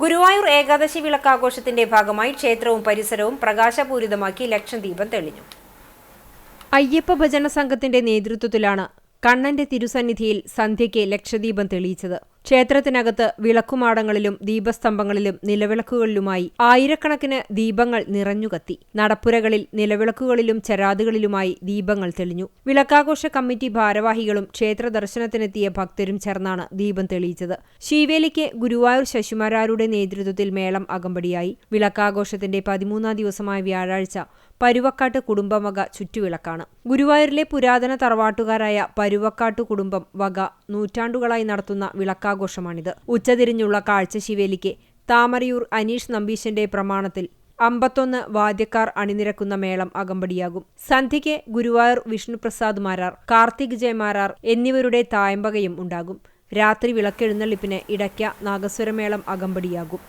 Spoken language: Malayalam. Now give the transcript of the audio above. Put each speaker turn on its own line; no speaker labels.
ഗുരുവായൂർ ഏകാദശി വിളക്കാഘോഷത്തിന്റെ ഭാഗമായി ക്ഷേത്രവും പരിസരവും പ്രകാശപൂരിതമാക്കി ലക്ഷദ്വീപം തെളിഞ്ഞു. അയ്യപ്പ ഭജന സംഘത്തിന്റെ നേതൃത്വത്തിലാണ് കണ്ണന്റെ തിരുസന്നിധിയിൽ സന്ധ്യയ്ക്ക് ലക്ഷദീപം തെളിയിച്ചത്. ക്ഷേത്രത്തിനകത്ത് വിളക്കുമാടങ്ങളിലും ദീപസ്തംഭങ്ങളിലും നിലവിളക്കുകളിലുമായി ആയിരക്കണക്കിന് ദീപങ്ങൾ നിറഞ്ഞുകത്തി. നടപ്പുരകളിൽ നിലവിളക്കുകളിലും ചരാതുകളിലുമായി ദീപങ്ങൾ തെളിഞ്ഞു. വിളക്കാഘോഷ കമ്മിറ്റി ഭാരവാഹികളും ക്ഷേത്ര ദർശനത്തിനെത്തിയ ഭക്തരും ചേർന്നാണ് ദീപം തെളിയിച്ചത്. ശീവേലിക്ക് ഗുരുവായൂർ ശശിമാരാരുടെ നേതൃത്വത്തിൽ മേളം അകമ്പടിയായി. വിളക്കാഘോഷത്തിന്റെ പതിമൂന്നാം ദിവസമായ വ്യാഴാഴ്ച പരുവക്കാട്ട് കുടുംബം വക ചുറ്റുവിളക്കാണ്. ഗുരുവായൂരിലെ പുരാതന തറവാട്ടുകാരായ പരുവക്കാട്ടു കുടുംബം വക നൂറ്റാണ്ടുകളായി നടത്തുന്ന വിളക്കാഘോഷമാണിത് ഉച്ചതിരിഞ്ഞുള്ള കാഴ്ച ശിവേലിക്ക് താമരയൂർ അനീഷ് നമ്പീശന്റെ പ്രമാണത്തിൽ അമ്പത്തൊന്ന് വാദ്യക്കാർ അണിനിരക്കുന്ന മേളം അകമ്പടിയാകും. സന്ധ്യയ്ക്ക് ഗുരുവായൂർ വിഷ്ണുപ്രസാദ് മാരാർ കാർത്തിക് ജയ മാരാർ എന്നിവരുടെ തായമ്പകയും ഉണ്ടാകും. രാത്രി വിളക്കെഴുന്നള്ളിപ്പിന് ഇടയ്ക്ക നാഗസ്വരമേളം അകമ്പടിയാകും.